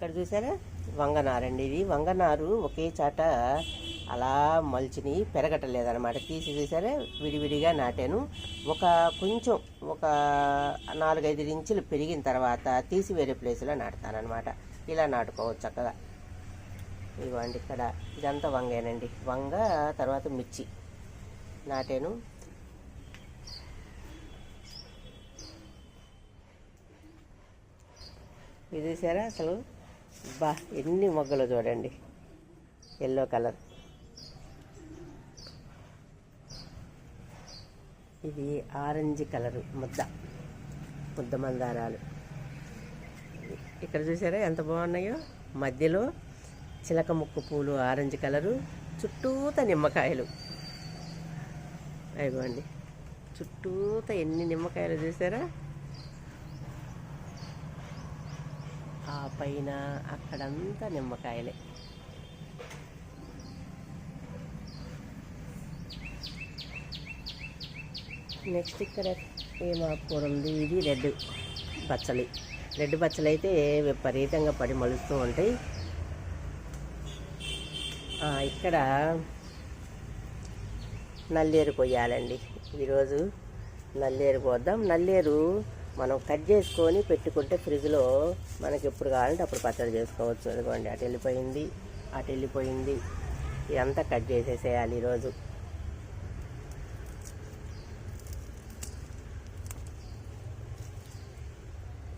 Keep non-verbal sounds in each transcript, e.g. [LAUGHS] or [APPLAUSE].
ఇక్కడ చూసారా? వంగనారండి ఇది. వంగనారు ఒకే చాట అలా మలిచిని పెరగటలేదనమాట తీసి చూసారా? విడివిడిగా నాటాను. ఒక కొంచెం ఒక నాలుగైదు ఇంచులు పెరిగిన తర్వాత తీసి వేరే ప్లేస్లో నాటుతానమాట ఇలా నాటుకోవచ్చు చక్కగా. ఇవ్వండి ఇక్కడ. ఇదంతా వంగేనండి. వంగ తర్వాత మిర్చి నాటాను. ఇది చూసారా అసలు? బా ఎన్ని మొగ్గలు చూడండి. Yellow colour. ఇది ఆరెంజ్ కలర్ ముద్ద. ముద్ద మందారాలు. ఇక్కడ చూసారా ఎంత బాగున్నాయో? మధ్యలో చిలక ముక్కు పూలు ఆరెంజ్ కలరు చుట్టూత నిమ్మకాయలు. అయిపోండి చుట్టూత ఎన్ని నిమ్మకాయలు చూసారా? ఆ పైన అక్కడంతా నిమ్మకాయలే. నెక్స్ట్ ఇక్కడ ఏం ఆకుకూర ఉంది ఇది రెడ్ బచ్చలి రెడ్ బచ్చలి అయితే విపరీతంగా పడి మలుస్తూ ఉంటాయి. ఇక్కడ నల్లేరు కొయ్యాలండి. ఈరోజు నల్లేరు కోద్దాం. నల్లేరు మనం కట్ చేసుకొని పెట్టుకుంటే ఫ్రిడ్జ్లో మనకి ఎప్పుడు కావాలంటే అప్పుడు పచ్చడి చేసుకోవచ్చు. అదిగోండి అటు వెళ్ళిపోయింది అటు వెళ్ళిపోయింది. ఇదంతా కట్ చేసేసేయాలి ఈరోజు.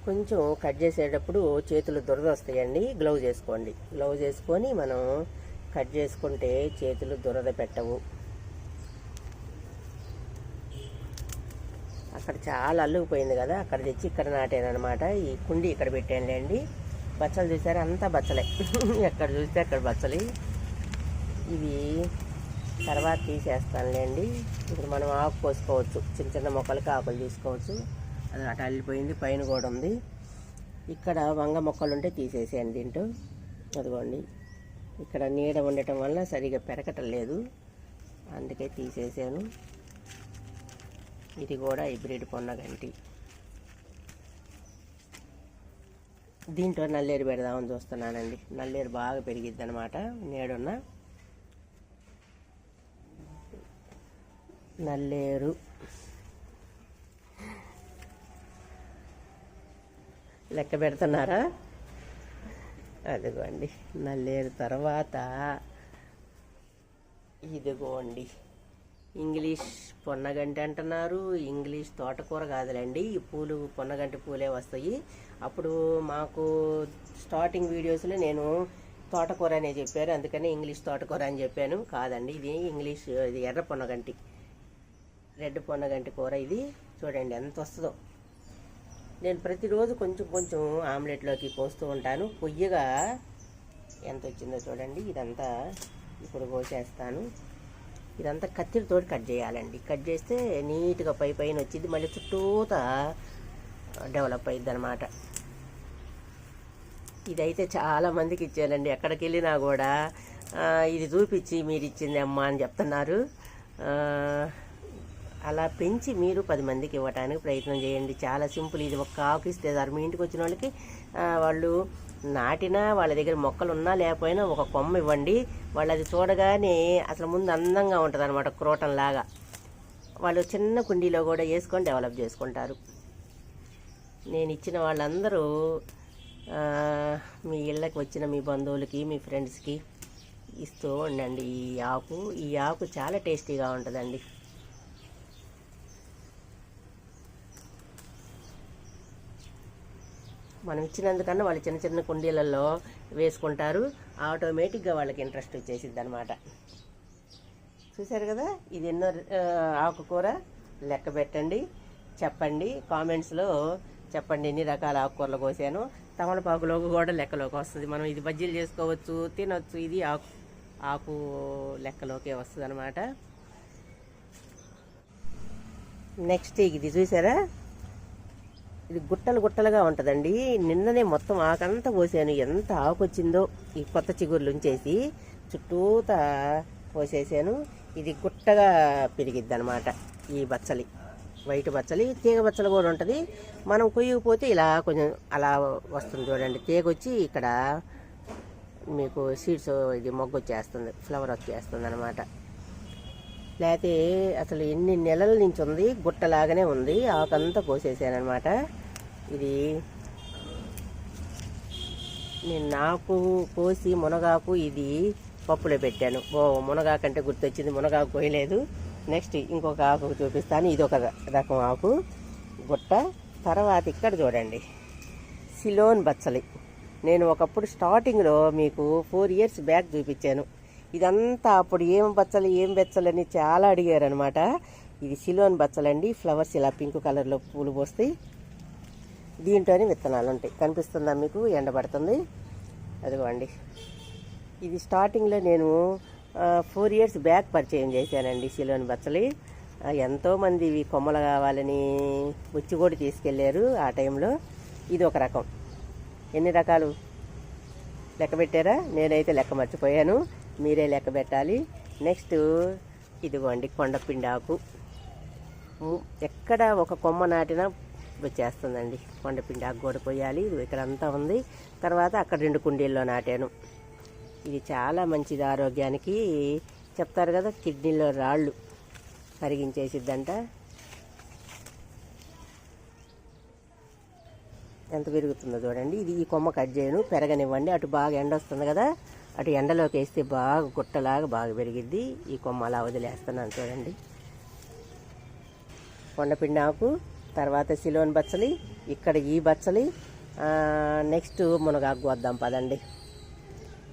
కొంచెం కట్ చేసేటప్పుడు చేతులు దురద వస్తాయండి గ్లౌజ్ వేసుకోండి. గ్లౌజ్ వేసుకొని మనం కట్ చేసుకుంటే చేతులు దురద పెట్టవు. అక్కడ చాలా అల్లుకుపోయింది కదా. అక్కడ తెచ్చి ఇక్కడ నాటానమాట ఈ కుండి ఇక్కడ పెట్టానులేండి. బచ్చలు చూసారా? అంతా బచ్చలే. [LAUGHS] ఎక్కడ చూస్తే అక్కడ బచ్చలి. ఇవి తర్వాత తీసేస్తానులేండి. ఇప్పుడు మనం ఆకు కోసుకోవచ్చు. చిన్న చిన్న మొక్కలకి ఆకులు తీసుకోవచ్చు. అది అటు అల్లిపోయింది పైన కూడా ఉంది. ఇక్కడ వంగ మొక్కలు ఉంటే తీసేసేయండి దీంట్లో. అదిగోండి. ఇక్కడ నీడ ఉండటం వల్ల సరిగా పెరగటం లేదు. అందుకే తీసేసాను. ఇది కూడా హైబ్రిడ్ పొన్నగంటి దీంట్లో నల్లేరు పెడదామని చూస్తున్నానండి. నల్లేరు బాగా పెరిగిద్ది అనమాట నేడున్న నల్లేరు. లెక్క పెడుతున్నారా? అదిగోండి. నల్లేరు తర్వాత ఇదిగోండి. ఇంగ్లీష్ పొన్నగంటి అంటున్నారు. ఇంగ్లీష్ తోటకూర కాదులేండి ఈ పూలు పొన్నగంటి పూలే వస్తాయి. అప్పుడు మాకు స్టార్టింగ్ వీడియోస్లో నేను తోటకూర అనే చెప్పారు. అందుకని ఇంగ్లీష్ తోటకూర అని చెప్పాను. కాదండి ఇది ఇంగ్లీష్ ఇది ఎర్ర పొన్నగంటి రెడ్ పొన్నగంటి కూర ఇది. చూడండి ఎంత వస్తుందో. నేను ప్రతిరోజు కొంచెం కొంచెం ఆమ్లెట్లోకి పోస్తూ ఉంటాను. పొయ్యగా ఎంత వచ్చిందో చూడండి ఇదంతా ఇప్పుడు పోసేస్తాను. ఇదంతా కత్తిరితో కట్ చేయాలండి. కట్ చేస్తే నీట్గా పై పైన వచ్చింది. మళ్ళీ చుట్టూత డెవలప్ అయింది అనమాట ఇదైతే చాలా మందికి ఇచ్చానండి ఎక్కడికి వెళ్ళినా కూడా ఇది చూపించి మీరు ఇచ్చింది అమ్మ అని చెప్తున్నారు. అలా పెంచి మీరు పది మందికి ఇవ్వడానికి ప్రయత్నం చేయండి. చాలా సింపుల్. ఇది ఒక్క ఆకు ఇస్తే చాలు. మీ ఇంటికి వచ్చిన వాళ్ళకి వాళ్ళు నాటినా వాళ్ళ దగ్గర మొక్కలు ఉన్నా లేకపోయినా ఒక కొమ్మ ఇవ్వండి. వాళ్ళు అది చూడగానే అసలు ముందు అందంగా ఉంటుంది అనమాట క్రోటంలాగా. వాళ్ళు చిన్న కుండీలో కూడా వేసుకొని డెవలప్ చేసుకుంటారు. నేను ఇచ్చిన వాళ్ళందరూ మీ ఇళ్ళకి వచ్చిన మీ బంధువులకి మీ ఫ్రెండ్స్కి ఇస్తూ ఉండండి. ఈ ఆకు ఈ ఆకు చాలా టేస్టీగా ఉంటుందండి. మనం ఇచ్చినందుకన్నా వాళ్ళు చిన్న చిన్న కుండీలలో వేసుకుంటారు. ఆటోమేటిక్గా వాళ్ళకి ఇంట్రెస్ట్ వచ్చేసిద్ది అనమాట చూశారు కదా? ఇది ఎన్నో ఆకుకూర. లెక్క పెట్టండి. చెప్పండి. కామెంట్స్లో చెప్పండి ఎన్ని రకాల ఆకుకూరలు కోసాను. తమలపాకులోకి కూడా లెక్కలోకి వస్తుంది. మనం ఇది బజ్జీలు చేసుకోవచ్చు తినొచ్చు. ఇది ఆకు ఆకు లెక్కలోకే వస్తుంది అనమాట నెక్స్ట్ ఇది చూసారా ఇది గుట్టలు గుట్టలుగా ఉంటుందండి. నిన్ననే మొత్తం ఆకంతా పోసాను. ఎంత ఆకు వచ్చిందో ఈ కొత్త చిగుర్లు ఉంచేసి చుట్టూతా పోసేసాను. ఇది గుట్టగా పెరిగిద్ది అనమాట ఈ బచ్చలి. వైట్ బచ్చలి తీగ బచ్చలు కూడా ఉంటుంది. మనం కొయ్యకపోతే ఇలా కొంచెం అలా వస్తుంది చూడండి. తీగ వచ్చి ఇక్కడ మీకు సీడ్స్ ఇది మొగ్గు వచ్చేస్తుంది ఫ్లవర్ వచ్చేస్తుంది అనమాట లేకపోతే అసలు ఎన్ని నెలల నుంచి ఉంది గుట్టలాగానే ఉంది ఆకంతా కోసేసాను అనమాట ఇది నేను నాకు కోసి మునగాకు ఇది పప్పులో పెట్టాను. ఓ మునగాకు అంటే గుర్తొచ్చింది. మునగాకు కోయలేదు. నెక్స్ట్ ఇంకొక ఆకు చూపిస్తాను. ఇది ఒక రకం ఆకు. గుట్ట. తర్వాత ఇక్కడ చూడండి. సిలోన్ బచ్చలి. నేను ఒకప్పుడు స్టార్టింగ్లో మీకు ఫోర్ ఇయర్స్ బ్యాక్ చూపించాను. ఇదంతా అప్పుడు ఏం బచ్చలు ఏం బెచ్చలని చాలా అడిగారు అనమాట ఇది సిలోన్ బచ్చలండి. ఫ్లవర్స్ ఇలా పింక్ కలర్లో పూలు పోస్తాయి. దీంట్లోనే విత్తనాలు ఉంటాయి. కనిపిస్తుందా మీకు? ఎండబడుతుంది అదిగోండి. ఇది స్టార్టింగ్లో నేను ఫోర్ ఇయర్స్ బ్యాక్ పరిచయం చేశానండి సిలోని బచ్చలి. ఎంతోమంది ఇవి కొమ్మలు కావాలని వచ్చి కూడా తీసుకెళ్ళారు ఆ టైంలో. ఇది ఒక రకం. ఎన్ని రకాలు? లెక్క పెట్టారా? నేనైతే లెక్క మర్చిపోయాను. మీరే లెక్క పెట్టాలి. నెక్స్ట్ ఇదిగోండి కొండపిండాకు. ఎక్కడ ఒక కొమ్మ నాటినా వచ్చేస్తుందండి. కొండపిండి ఆకు కూడా పోయాలి. ఇది ఇక్కడ అంతా ఉంది. తర్వాత అక్కడ రెండు కుండీల్లో నాటాను. ఇది చాలా మంచిది ఆరోగ్యానికి. చెప్తారు కదా కిడ్నీలో రాళ్ళు కరిగించేసిద్దంట. ఎంత పెరుగుతుందో చూడండి. ఇది ఈ కొమ్మ కట్ చేయను. పెరగనివ్వండి. అటు బాగా ఎండ వస్తుంది కదా అటు ఎండలోకి వేస్తే బాగా గుట్టలాగా బాగా పెరిగిద్ది. ఈ కొమ్మ అలా వదిలేస్తున్నాను చూడండి. కొండపిండి ఆకు తర్వాత సిలోన్ బచ్చలి ఇక్కడ ఈ బచ్చలి. నెక్స్ట్ మునగాకు వద్దాం పదండి.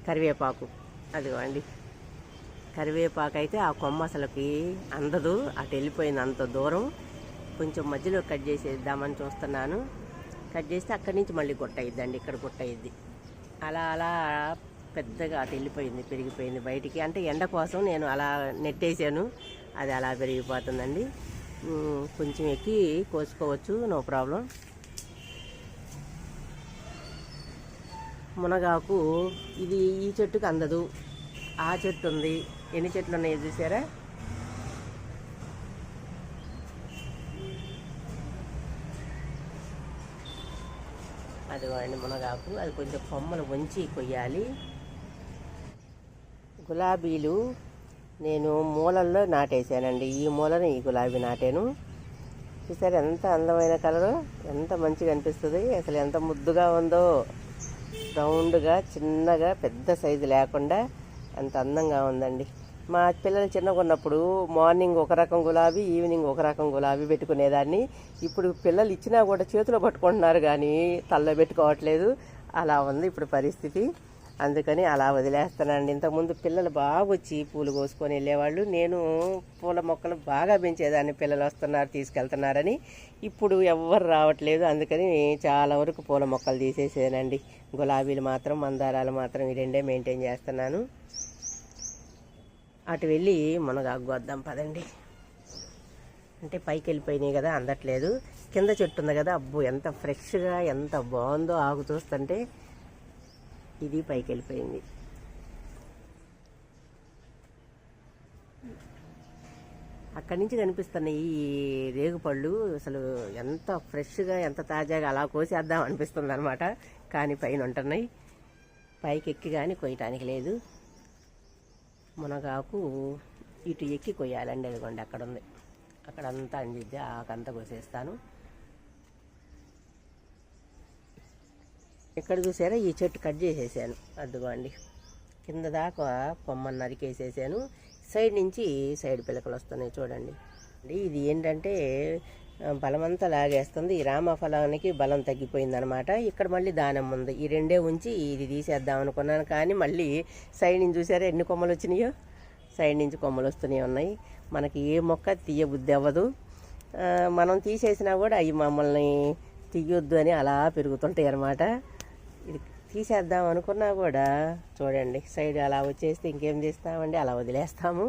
కరివేపాకు. అదిగోండి. కరివేపాకు అయితే ఆ కొమ్మ అసలుకి అందదు అటు వెళ్ళిపోయింది అంత దూరం. కొంచెం మధ్యలో కట్ చేసేద్దామని చూస్తున్నాను. కట్ చేస్తే అక్కడి నుంచి మళ్ళీ గుట్ట ఇక్కడ గుట్ట అలా అలా పెద్దగా అటు వెళ్ళిపోయింది పెరిగిపోయింది బయటికి. అంటే ఎండ కోసం నేను అలా నెట్టేసాను అది అలా పెరిగిపోతుందండి. కొంచెం ఎక్కి కోసుకోవచ్చు నో ప్రాబ్లం. మునగాకు ఇది ఈ చెట్టుకు అందదు. ఆ చెట్టు ఉంది. ఎన్ని చెట్లు ఉన్నాయి చూసారా? అదిగోండి మునగాకు. అది కొంచెం కొమ్మలు వంచి కొయ్యాలి. గులాబీలు నేను మూలల్లో నాటేసానండి ఈ మూలను ఈ గులాబీ నాటాను. చూసారు ఎంత అందమైన కలరు? ఎంత మంచిగా అనిపిస్తుంది. అసలు ఎంత ముద్దుగా ఉందో. రౌండ్గా చిన్నగా పెద్ద సైజు లేకుండా ఎంత అందంగా ఉందండి. మా పిల్లలు చిన్నగా ఉన్నప్పుడు మార్నింగ్ ఒక రకం గులాబీ ఈవినింగ్ ఒక రకం గులాబీ పెట్టుకునేదాన్ని. ఇప్పుడు పిల్లలు ఇచ్చినా కూడా చేతిలో పట్టుకుంటున్నారు కానీ తల్లో పెట్టుకోవట్లేదు. అలా ఉంది ఇప్పుడు పరిస్థితి. అందుకని అలా వదిలేస్తానండి. ఇంతకుముందు పిల్లలు బాగా వచ్చి పూలు కోసుకొని వెళ్ళేవాళ్ళు. నేను పూల మొక్కలు బాగా పెంచేదాన్ని. పిల్లలు వస్తున్నారు తీసుకెళ్తున్నారని. ఇప్పుడు ఎవ్వరు రావట్లేదు. అందుకని చాలా వరకు పూల మొక్కలు తీసేసేనండి గులాబీలు మాత్రం మందారాలు మాత్రం ఈ రెండే మెయింటైన్ చేస్తున్నాను. అటు వెళ్ళి మునగాకు వద్దాం పదండి. అంటే పైకి వెళ్ళిపోయినాయి కదా అందట్లేదు. కింద చెట్టు ఉంది కదా అబ్బో ఎంత ఫ్రెష్గా ఎంత బాగుందో ఆకు చూస్తుంటే ఇది పైకి వెళ్ళిపోయింది అక్కడి నుంచి కనిపిస్తున్న ఈ రేగుపళ్ళు అసలు ఎంత ఫ్రెష్గా ఎంత తాజాగా అలా కోసేద్దాం అనిపిస్తుంది అనమాట కానీ పైన ఉంటున్నాయి. పైకి ఎక్కి కానీ కొయ్యటానికి లేదు. మునగాకు ఇటు ఎక్కి కొయ్యాలండి అదిగోండి అక్కడ ఉంది అక్కడ అంతా అందిద్ది ఆకంతా కోసేస్తాను. ఇక్కడ చూసారా ఈ చెట్టు కట్ చేసేసాను. అదిగోండి. కింద దాకా కొమ్మని నరికేసేసాను. సైడ్ నుంచి సైడ్ పిలకలు వస్తున్నాయి చూడండి. ఇది ఏంటంటే బలమంతా లాగేస్తుంది. ఈ రామఫలానికి బలం తగ్గిపోయిందనమాట. ఇక్కడ మళ్ళీ దానం ఉంది. ఈ రెండే ఉంచి ఇది తీసేద్దాం అనుకున్నాను కానీ మళ్ళీ సైడ్ నుంచి చూసారా ఎన్ని కొమ్మలు వచ్చినాయో? సైడ్ నుంచి కొమ్మలు వస్తూనే ఉన్నాయి. మనకి ఏ మొక్క తీయ బుద్ధి అవ్వదు. మనం తీసేసినా కూడా అవి మమ్మల్ని తీయొద్దు అని అలా పెరుగుతుంటాయి అన్నమాట ఇది తీసేద్దాం అనుకున్నా కూడా చూడండి సైడ్ అలా వచ్చేస్తే ఇంకేం చేస్తామండి? అలా వదిలేస్తాము.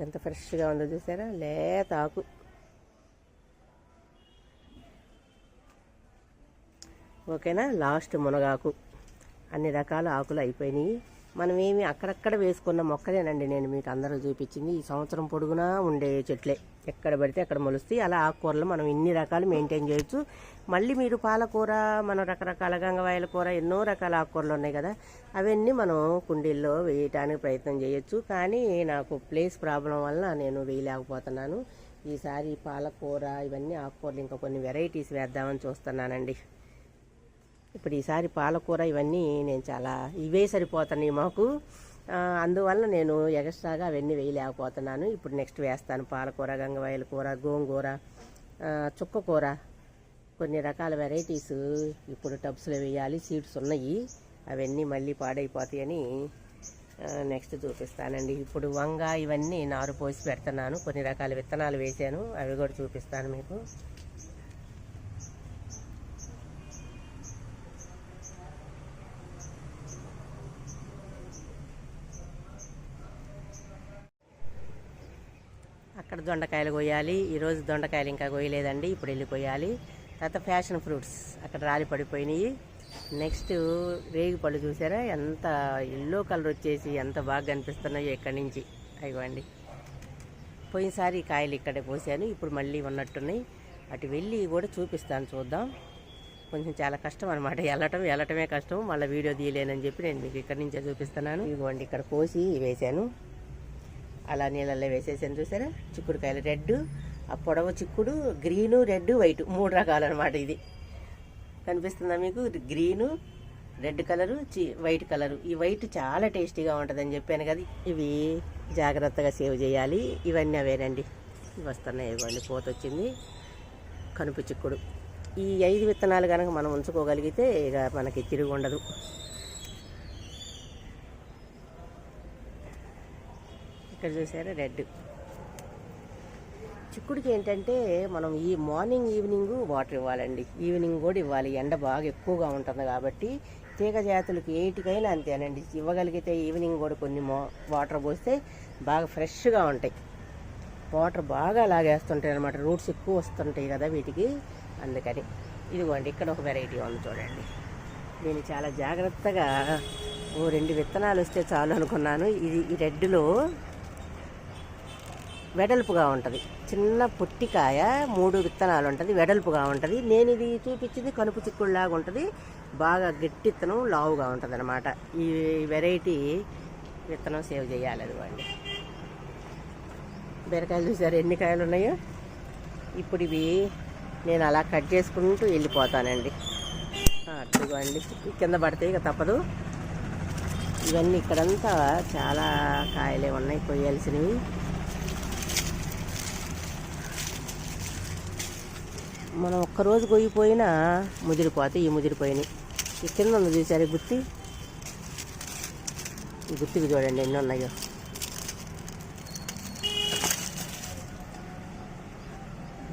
ఎంత ఫ్రెష్గా ఉందో చూసారా? లేత ఆకు. ఓకేనా? లాస్ట్ మునగాకు. అన్ని రకాల ఆకులు అయిపోయినాయి. మనం ఏమి అక్కడక్కడ వేసుకున్న మొక్కలేనండి నేను మీకు అందరూ చూపించింది. ఈ సంవత్సరం పొడుగునా ఉండే చెట్లే. ఎక్కడ పడితే అక్కడ మొలుస్తాయి. అలా ఆకుకూరలు మనం ఇన్ని రకాలు మెయింటైన్ చేయొచ్చు. మళ్ళీ మీరు పాలకూర మనం రకరకాల గంగవాయల కూర ఎన్నో రకాల ఆకుకూరలు ఉన్నాయి కదా. అవన్నీ మనం కుండీల్లో వేయటానికి ప్రయత్నం చేయొచ్చు. కానీ నాకు ప్లేస్ ప్రాబ్లం వల్ల నేను వేయలేకపోతున్నాను. ఈసారి పాలకూర ఇవన్నీ ఆకుకూరలు ఇంకా కొన్ని వెరైటీస్ వేద్దామని చూస్తున్నానండి. ఇప్పుడు ఈసారి పాలకూర ఇవన్నీ నేను చాలా ఇవే సరిపోతున్నాయి మాకు. అందువల్ల నేను ఎగస్ట్రాగా అవన్నీ వేయలేకపోతున్నాను. ఇప్పుడు నెక్స్ట్ వేస్తాను పాలకూర గంగవాయల కూర గోంగూర చుక్క కూర. కొన్ని రకాల వెరైటీస్ ఇప్పుడు టబ్స్లో వేయాలి. సీడ్స్ ఉన్నాయి. అవన్నీ మళ్ళీ పాడైపోతాయని నెక్స్ట్ చూపిస్తానండి. ఇప్పుడు వంగ ఇవన్నీ నారు పోసి పెడుతున్నాను. కొన్ని రకాల విత్తనాలు వేసాను అవి కూడా చూపిస్తాను మీకు. అక్కడ దొండకాయలు కొయ్యాలి. ఈరోజు దొండకాయలు ఇంకా కొయ్యలేదండి ఇప్పుడు వెళ్ళి కొయ్యాలి. తర్వాత ఫ్యాషన్ ఫ్రూట్స్ అక్కడ రాలి పడిపోయినాయి. నెక్స్ట్ రేగి పళ్ళు చూసారా? ఎంత ఎల్లో కలర్ వచ్చేసి ఎంత బాగా కనిపిస్తున్నాయో ఇక్కడి నుంచి. అయ్యండి పోయినసారి కాయలు ఇక్కడే పోసాను ఇప్పుడు మళ్ళీ ఉన్నట్టున్నాయి. అటు వెళ్ళి కూడా చూపిస్తాను చూద్దాం. కొంచెం చాలా కష్టం అనమాట వెళ్ళటం వెళ్ళటమే కష్టం. మళ్ళీ వీడియో తీయలేనని చెప్పి నేను మీకు ఇక్కడి నుంచే చూపిస్తున్నాను. ఇదిగోండి ఇక్కడ కోసి వేశాను. అలా నీళ్ళల్లో వేసేసాను చూసారా? చిక్కుడుకాయలు రెడ్ ఆ పొడవ చిక్కుడు గ్రీను రెడ్ వైట్ మూడు రకాలు అనమాట ఇది. కనిపిస్తుందా మీకు? గ్రీను రెడ్ కలరు చి వైట్ కలరు. ఈ వైట్ చాలా టేస్టీగా ఉంటుందని చెప్పాను కదా. ఇవి జాగ్రత్తగా సేవ్ చేయాలి. ఇవన్నీ అవేనండి. ఇవి వస్తున్నాయి ఇవ్వండి. పోత వచ్చింది కనుపు చిక్కుడు. ఈ ఐదు విత్తనాలు కనుక మనం ఉంచుకోగలిగితే ఇక మనకి తిరిగి ఉండదు. ఇక్కడ చూసారా? రెడ్. చిక్కుడికి ఏంటంటే మనం ఈ మార్నింగ్ ఈవినింగ్ వాటర్ ఇవ్వాలండి. ఈవినింగ్ కూడా ఇవ్వాలి. ఎండ బాగా ఎక్కువగా ఉంటుంది కాబట్టి తీగ జాతులకి ఏటికైనా అంతేనండి. ఇవ్వగలిగితే ఈవినింగ్ కూడా కొన్ని వాటర్ పోస్తే బాగా ఫ్రెష్గా ఉంటాయి. వాటర్ బాగా లాగేస్తుంటాయి అనమాట రూట్స్ ఎక్కువ వస్తుంటాయి కదా వీటికి. అందుకని ఇదిగోండి ఇక్కడ ఒక వెరైటీ ఉంది చూడండి. నేను చాలా జాగ్రత్తగా ఓ రెండు విత్తనాలు వస్తే చాలు అనుకున్నాను. ఇది ఈ రెడ్లో వెడల్పుగా ఉంటుంది. చిన్న పొట్టికాయ మూడు విత్తనాలు ఉంటుంది వెడల్పుగా ఉంటుంది. నేను ఇది చూపించింది కనుపు చిక్కుడులాగా ఉంటుంది. బాగా గట్టిత్తనం లావుగా ఉంటుంది అనమాట ఈ వెరైటీ విత్తనం సేవ్ చేయాలి అదిగోండి. బీరకాయలు చూసారు? ఎన్ని కాయలు ఉన్నాయో? ఇప్పుడు ఇవి నేను అలా కట్ చేసుకుంటూ వెళ్ళిపోతానండి. ఆ, కింద పడితే ఇక తప్పదు. ఇవన్నీ ఇక్కడంతా చాలా కాయలే ఉన్నాయి కొయ్యాల్సినవి. మనం ఒక్కరోజు కొయ్యిపోయినా ముదిరిపోతే ఈ ముదిరిపోయినాయి. ఈ కింద ఉంది చూసారు గుత్తి? ఈ గుత్తికి చూడండి ఎన్ని ఉన్నాయో.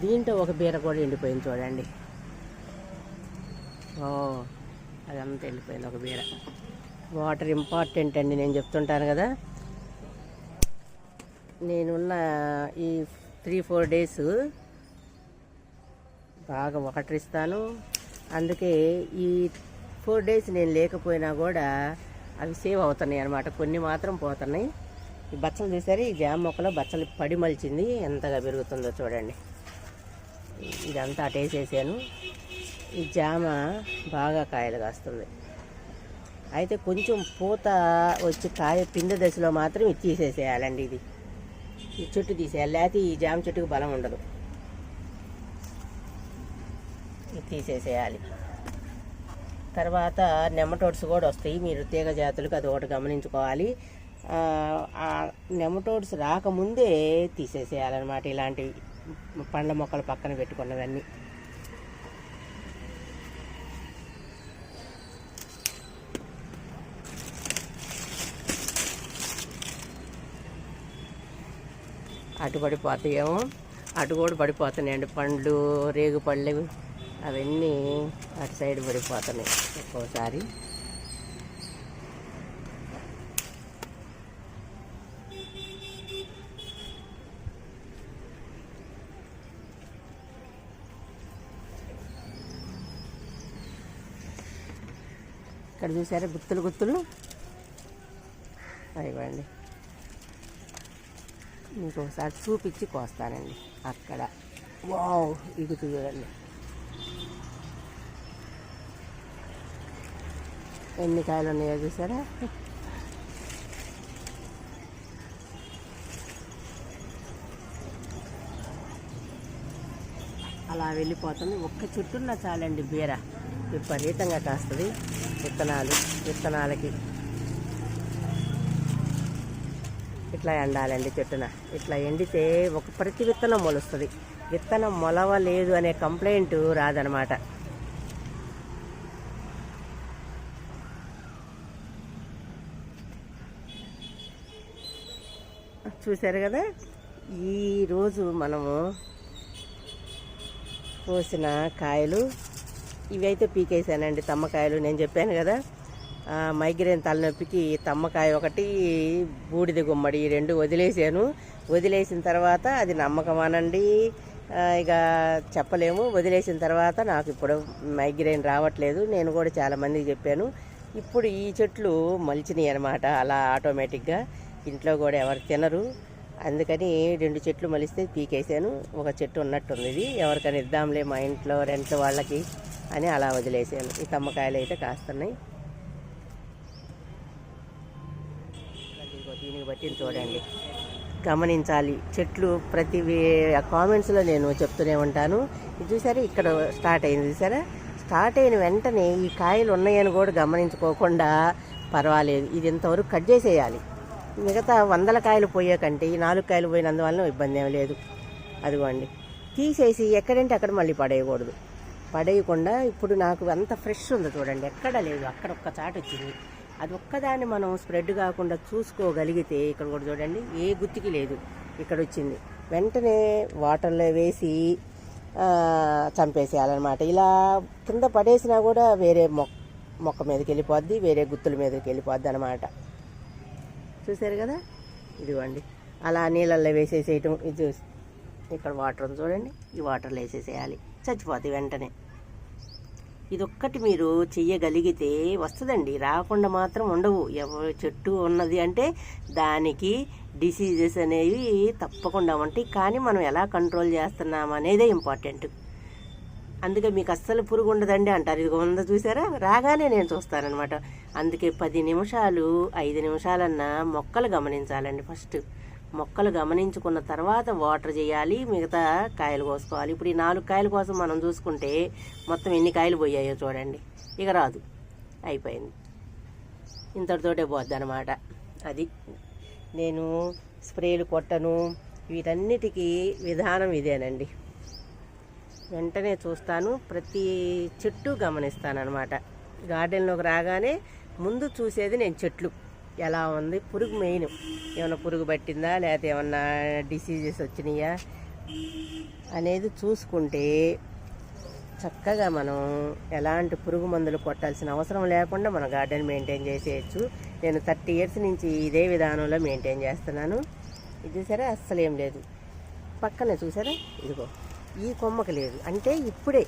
దీంట్లో ఒక బీర కూడా ఎండిపోయింది చూడండి. ఓ అదంతా వెళ్ళిపోయింది ఒక బీర. వాటర్ ఇంపార్టెంట్ అండి నేను చెప్తుంటాను కదా. నేనున్న ఈ త్రీ ఫోర్ డేస్ బాగా వాటర్ ఇస్తాను అందుకే ఈ ఫోర్ డేస్ నేను లేకపోయినా కూడా అవి సేవ్ అవుతున్నాయి అనమాట కొన్ని మాత్రం పోతున్నాయి. ఈ బచ్చలు చూసారు? ఈ జామ మొక్కలో బచ్చలు పడి మలిచింది. ఎంతగా పెరుగుతుందో చూడండి. ఇదంతా అటేసేసాను. ఈ జామ బాగా కాయలు కాస్తుంది. అయితే కొంచెం పూత వచ్చి కాయ పిండి దశలో మాత్రం ఇది తీసేసేయాలండి ఇది. ఈ చెట్టు తీసేయాలి. లేకపోతే ఈ జామ చెట్టుకు బలం ఉండదు ఇది తీసేసేయాలి. తర్వాత నెమటోడ్స్ కూడా వస్తాయి. మీరు తీగ జాతులకు అది ఒకటి గమనించుకోవాలి. నెమటోడ్స్ రాకముందే తీసేసేయాలన్నమాట ఇలాంటివి. పండ్ల మొక్కలు పక్కన పెట్టుకున్నవన్నీ. అటు పడిపోతాయేమో అటు కూడా పడిపోతున్నాయండి పండ్లు రేగు పళ్ళు అవన్నీ అటు సైడ్ పడిపోతున్నాయి ఒక్కోసారి. ఇక్కడ చూసారా గుత్తులు గుత్తులు? ఇవ్వండి మీకు ఒకసారి చూపించి కోస్తానండి అక్కడ. వావ్ ఇది చూడండి. ఎన్ని కాయలు ఉన్నాయో చూసారా? అలా వెళ్ళిపోతుంది. ఒక్క చుట్టున్న చాలండి బీర. విపరీతంగా కాస్తుంది. విత్తనాలు విత్తనాలకి. ఇట్లా ఎండాలండి చెట్టున. ఇట్లా ఎండితే ఒక ప్రతి విత్తనం మొలుస్తుంది. విత్తనం మొలవలేదు అనే కంప్లైంట్ రాదనమాట. చూశారు కదా? ఈరోజు మనము కోసిన కాయలు ఇవైతే పీకేసానండి తమ్మకాయలు. నేను చెప్పాను కదా మైగ్రేన్ తలనొప్పికి తమ్మకాయ ఒకటి బూడిద గుమ్మడి ఈ రెండు వదిలేసాను వదిలేసిన తర్వాత అది నమ్మకం అనండి. ఇక చెప్పలేము. వదిలేసిన తర్వాత నాకు ఇప్పుడు మైగ్రేన్ రావట్లేదు. నేను కూడా చాలా మందికి చెప్పాను. ఇప్పుడు ఈ చెట్లు మలిచినాయి అనమాట అలా ఆటోమేటిక్గా. ఇంట్లో కూడా ఎవరు తినరు. అందుకని రెండు చెట్లు మలిస్తే పీకేసాను. ఒక చెట్టు ఉన్నట్టుంది ఇది. ఎవరికైనా ఇద్దాంలే మా ఇంట్లో రెంట్ వాళ్ళకి అని అలా వదిలేసాను. ఈ తమ్మకాయలు అయితే కాస్తున్నాయి. దీనికి బట్టి చూడండి. గమనించాలి. చెట్లు ప్రతి కామెంట్స్లో నేను చెప్తూనే ఉంటాను. ఇది చూసారా? ఇక్కడ స్టార్ట్ అయింది చూసారా? స్టార్ట్ అయిన వెంటనే ఈ కాయలు ఉన్నాయని కూడా గమనించుకోకుండా పర్వాలేదు. ఇది ఇంతవరకు కట్ చేసేయాలి. మిగతా వందల కాయలు పోయే కంటే ఈ నాలుగు కాయలు పోయినందువల్ల ఇబ్బంది ఏం లేదు. అదిగోండి. తీసేసి ఎక్కడంటే అక్కడ మళ్ళీ పడేయకూడదు. పడేయకుండా ఇప్పుడు నాకు అంత ఫ్రెష్ ఉంది చూడండి. ఎక్కడ లేదు. అక్కడ ఒక్క చాట వచ్చింది. అది ఒక్కదాన్ని మనం స్ప్రెడ్ కాకుండా చూసుకోగలిగితే ఇక్కడ కూడా చూడండి ఏ గుత్తికి లేదు. ఇక్కడ వచ్చింది. వెంటనే వాటర్లో వేసి చంపేసేయాలన్నమాట. ఇలా కింద పడేసినా కూడా వేరే మొక్క మొక్క మీదకి వెళ్ళిపోద్ది వేరే గుత్తుల మీదకి వెళ్ళిపోద్ది అనమాట చూసారు కదా? ఇదిగోండి. అలా నీళ్ళల్లో వేసేసేయటం. ఇది చూసి. ఇక్కడ వాటర్ చూడండి. ఈ వాటర్లో వేసేసేయాలి. చచ్చిపోతుంది వెంటనే. ఇదొక్కటి మీరు చెయ్యగలిగితే వస్తుందండి. రాకుండా మాత్రం ఉండవు. ఎవరు చెట్టు ఉన్నది అంటే దానికి డిసీజెస్ అనేవి తప్పకుండా ఉంటాయి. కానీ మనం ఎలా కంట్రోల్ చేస్తున్నాం అనేదే ఇంపార్టెంట్ అందుకే మీకు అస్సలు పురుగు ఉండదండి అంటారు. ఇది ఉందా చూసారా? రాగానే నేను చూస్తానన్నమాట. అందుకే పది నిమిషాలు ఐదు నిమిషాలన్నా మొక్కలు గమనించాలండి ఫస్ట్. మొక్కలు గమనించుకున్న తర్వాత వాటర్ చేయాలి మిగతా కాయలు కోసుకోవాలి. ఇప్పుడు ఈ నాలుగు కాయల కోసం మనం చూసుకుంటే మొత్తం ఎన్ని కాయలు పోయాయో చూడండి. ఇక రాదు. అయిపోయింది. ఇంతటితోటే పోద్ది అనమాట అది నేను స్ప్రేలు కొట్టను. వీటన్నిటికీ విధానం ఇదేనండి. వెంటనే చూస్తాను. ప్రతి చెట్టు గమనిస్తానమాట గార్డెన్లోకి రాగానే ముందు చూసేది నేను చెట్లు. ఎలా ఉంది? పురుగు మెయిన్. ఏమైనా పురుగు పట్టిందా? లేకపోతే ఏమన్నా డిసీజెస్ వచ్చినాయా? అనేది చూసుకుంటే చక్కగా మనం ఎలాంటి పురుగు మందులు కొట్టాల్సిన అవసరం లేకుండా మన గార్డెన్ మెయింటైన్ చేసేయచ్చు. నేను థర్టీ ఇయర్స్ నుంచి ఇదే విధానంలో మెయింటైన్ చేస్తున్నాను. ఇది చూసారా అస్సలు ఏం లేదు. పక్కనే చూసారా? ఇదిగో. ఈ కొమ్మకు లేదు. అంటే ఇప్పుడే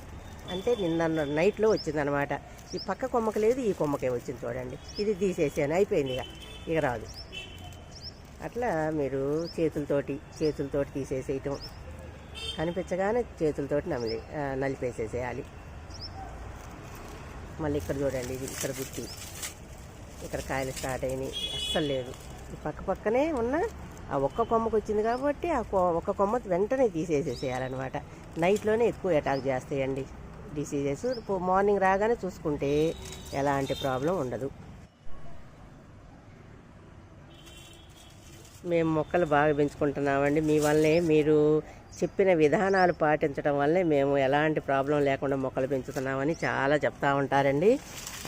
అంటే నిన్న నైట్లో వచ్చిందనమాట ఈ పక్క కొమ్మకు లేదు ఈ కొమ్మకే వచ్చింది చూడండి. ఇది తీసేసాను అయిపోయింది ఇక. ఇక రాదు. అట్లా మీరు చేతులతోటి చేతులతోటి తీసేసేయటం. కనిపించగానే చేతులతోటి నమిలి నలిపేసేసేయాలి. మళ్ళీ ఇక్కడ చూడండి ఇది ఇక్కడ గుత్తి. ఇక్కడ కాయలు స్టార్ట్ అయినాయి. అస్సలు లేదు. ఈ పక్క పక్కనే ఉన్న ఆ ఒక్క కొమ్మకు వచ్చింది కాబట్టి ఆ కొ- ఒక్క కొమ్మ వెంటనే తీసేసేసేయాలన్నమాట. నైట్లోనే ఎక్కువ అటాక్ చేస్తాయండి డిసీజెస్ మార్నింగ్ రాగానే చూసుకుంటే ఎలాంటి ప్రాబ్లం ఉండదు. మేము మొక్కలు బాగా పెంచుకుంటున్నామండి. మీ వల్లే మీరు చెప్పిన విధానాలు పాటించడం వల్లే మేము ఎలాంటి ప్రాబ్లం లేకుండా మొక్కలు పెంచుతున్నామని చాలా చెప్తా ఉంటారండి.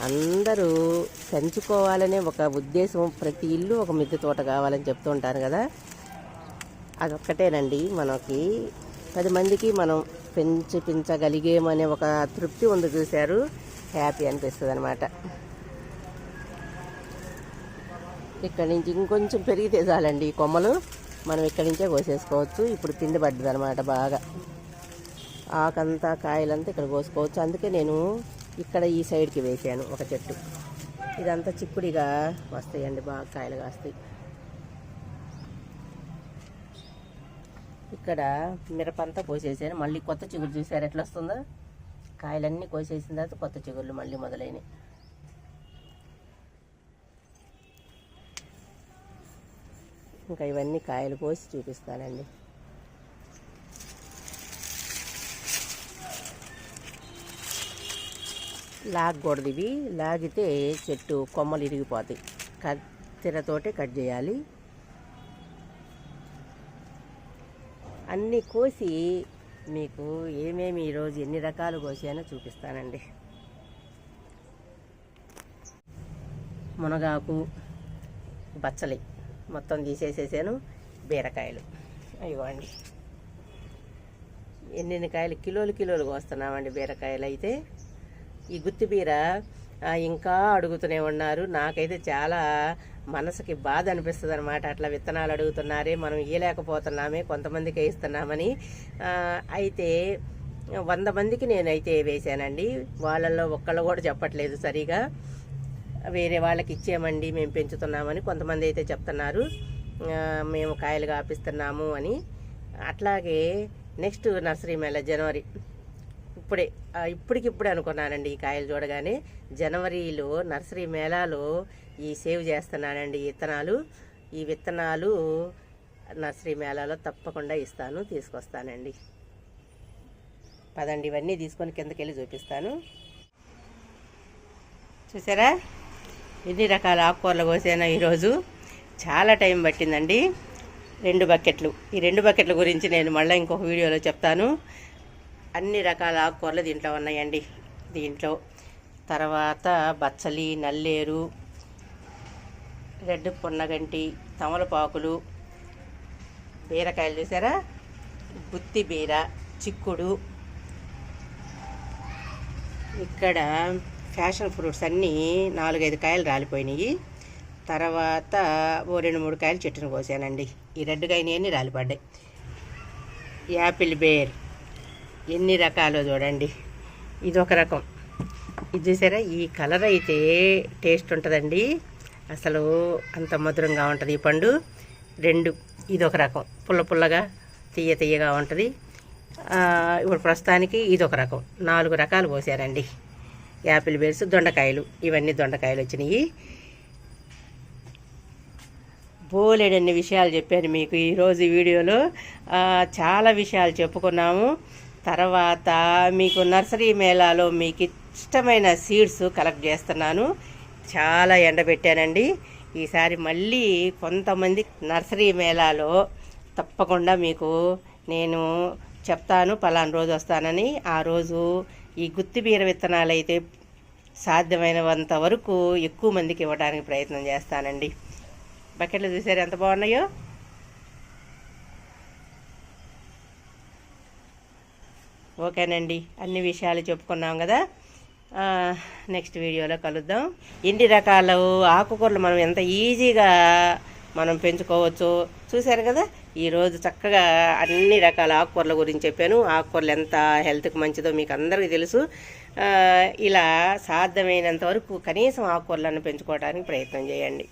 అందరూ పెంచుకోవాలనే ఒక ఉద్దేశం ప్రతి ఇల్లు ఒక మిద్దె తోట కావాలని చెప్తూ ఉంటారు కదా. అదొక్కటేనండి మనకి. పది మందికి మనం పెంచి పెంచగలిగేమనే ఒక తృప్తి ఉంది చూశారు. హ్యాపీ అనిపిస్తుంది అనమాట ఇక్కడ నుంచి ఇంకొంచెం పెరిగితే చాలండి కొమ్మలు. మనం ఇక్కడి నుంచే కోసేసుకోవచ్చు. ఇప్పుడు పిండి పడ్డది అనమాట బాగా. ఆకంతా కాయలంతా ఇక్కడ కోసుకోవచ్చు. అందుకే నేను ఇక్కడ ఈ సైడ్కి వేసాను ఒక చెట్టు. ఇదంతా చిక్కుడిగా వస్తాయండి బాగా కాయలు కాస్తాయి. ఇక్కడ మిరపంతా కోసేసాను. మళ్ళీ కొత్త చిగురు చూసారు ఎట్లా వస్తుందో కాయలన్నీ కోసేసిన తర్వాత కొత్త చిగుర్లు మళ్ళీ మొదలైనవి ఇంకా ఇవన్నీ కాయలు కోసి చూపిస్తానండి. లాగకూడదు ఇవి. లాగితే చెట్టు కొమ్మలు ఇరిగిపోతాయి. కత్తెరతోటే కట్ చేయాలి. అన్నీ కోసి మీకు ఏమేమి ఈరోజు ఎన్ని రకాలు కోసానో చూపిస్తానండి. మునగాకు బచ్చలి. మొత్తం తీసేసేసాను బీరకాయలు. ఇవ్వండి ఎన్నెన్ని కాయలు? కిలోలు కిలోలు కోస్తున్నామండి బీరకాయలు అయితే. ఈ గుత్తి బీర ఇంకా అడుగుతూనే ఉన్నారు. నాకైతే చాలా మనసుకి బాధ అనిపిస్తుంది అనమాట అట్లా విత్తనాలు అడుగుతున్నారే మనం ఇయ్యలేకపోతున్నామే కొంతమందికి ఇస్తున్నామని. అయితే వంద మందికి నేనైతే వేశానండి వాళ్ళల్లో ఒక్కళ్ళు కూడా చెప్పట్లేదు సరిగా. వేరే వాళ్ళకి ఇచ్చేయమండి మేము పెంచుతున్నామని కొంతమంది అయితే చెప్తున్నారు. మేము కాయలు కాపిస్తున్నాము అని. అట్లాగే నెక్స్ట్ నర్సరీ మేళ జనవరి. ఇప్పుడే ఆ, ఇప్పటికిప్పుడే అనుకున్నానండి ఈ కాయలు చూడగానే. జనవరిలో నర్సరీ మేళాలో ఈ సేవ్ చేస్తున్నానండి ఈ విత్తనాలు. ఈ విత్తనాలు నర్సరీ మేళాలో తప్పకుండా ఇస్తాను తీసుకొస్తానండి. పదండి ఇవన్నీ తీసుకొని కిందకి వెళ్ళి చూపిస్తాను. చూసారా? ఎన్ని రకాల ఆకుకూరలు కోసానో ఈరోజు? చాలా టైం పట్టిందండి. రెండు బకెట్లు. ఈ రెండు బకెట్ల గురించి నేను మళ్ళీ ఇంకొక వీడియోలో చెప్తాను. అన్ని రకాల ఆకుకూరలు దీంట్లో ఉన్నాయండి. దీంట్లో తర్వాత బచ్చలి నల్లేరు రెడ్ పొన్నగంటి తమలపాకులు బీరకాయలు చూసారా? గుత్తి బీర చిక్కుడు. ఇక్కడ ఫ్యాషన్ ఫ్రూట్స్ అన్నీ నాలుగైదు కాయలు రాలిపోయినాయి. తర్వాత ఓ రెండు మూడు కాయలు చెట్టును కోసానండి. ఈ రెడ్ కాయని రాలిపడ్డాయి? Apple bear. ఎన్ని రకాలు చూడండి. ఇది ఒక రకం. ఇది చూసారా? ఈ కలర్ అయితే టేస్ట్ ఉంటుందండి. అసలు అంత మధురంగా ఉంటుంది ఈ పండు. రెండు. ఇది ఒక రకం. పుల్ల పుల్లగా తీయ తీయగా ఉంటుంది. ఇప్పుడు ప్రస్తుతానికి ఇది ఒక రకం. నాలుగు రకాలు పోసారండి యాపిల్ బేర్స్ దొండకాయలు. ఇవన్నీ దొండకాయలు వచ్చినాయి. బోలెడన్ని విషయాలు చెప్పాను మీకు ఈరోజు వీడియోలో. చాలా విషయాలు చెప్పుకున్నాము. తర్వాత మీకు నర్సరీ మేళాలో మీకు ఇష్టమైన సీడ్స్ కలెక్ట్ చేస్తున్నాను. చాలా ఎండబెట్టానండి ఈసారి మళ్ళీ కొంతమంది నర్సరీ మేళాలో తప్పకుండా మీకు నేను చెప్తాను. పలానా రోజు వస్తానని ఆ రోజు ఈ గుత్తి బీర విత్తనాలు అయితే సాధ్యమైనంత వరకు ఎక్కువ మందికి ఇవ్వడానికి ప్రయత్నం చేస్తానండి. బకెట్లు చూసారు ఎంత బాగున్నాయో? ఓకేనండి. అన్ని విషయాలు చెప్పుకున్నాం కదా. నెక్స్ట్ వీడియోలో కలుద్దాం. ఎన్ని రకాల ఆకుకూరలు మనం ఎంత ఈజీగా మనం పెంచుకోవచ్చు. చూశారు కదా? ఈరోజు చక్కగా అన్ని రకాల ఆకుకూరల గురించి చెప్పాను. ఆకుకూరలు ఎంత హెల్త్కి మంచిదో మీకు అందరికీ తెలుసు. ఇలా సాధ్యమైనంత వరకు కనీసం ఆకుకూరలను పెంచుకోవడానికి ప్రయత్నం చేయండి.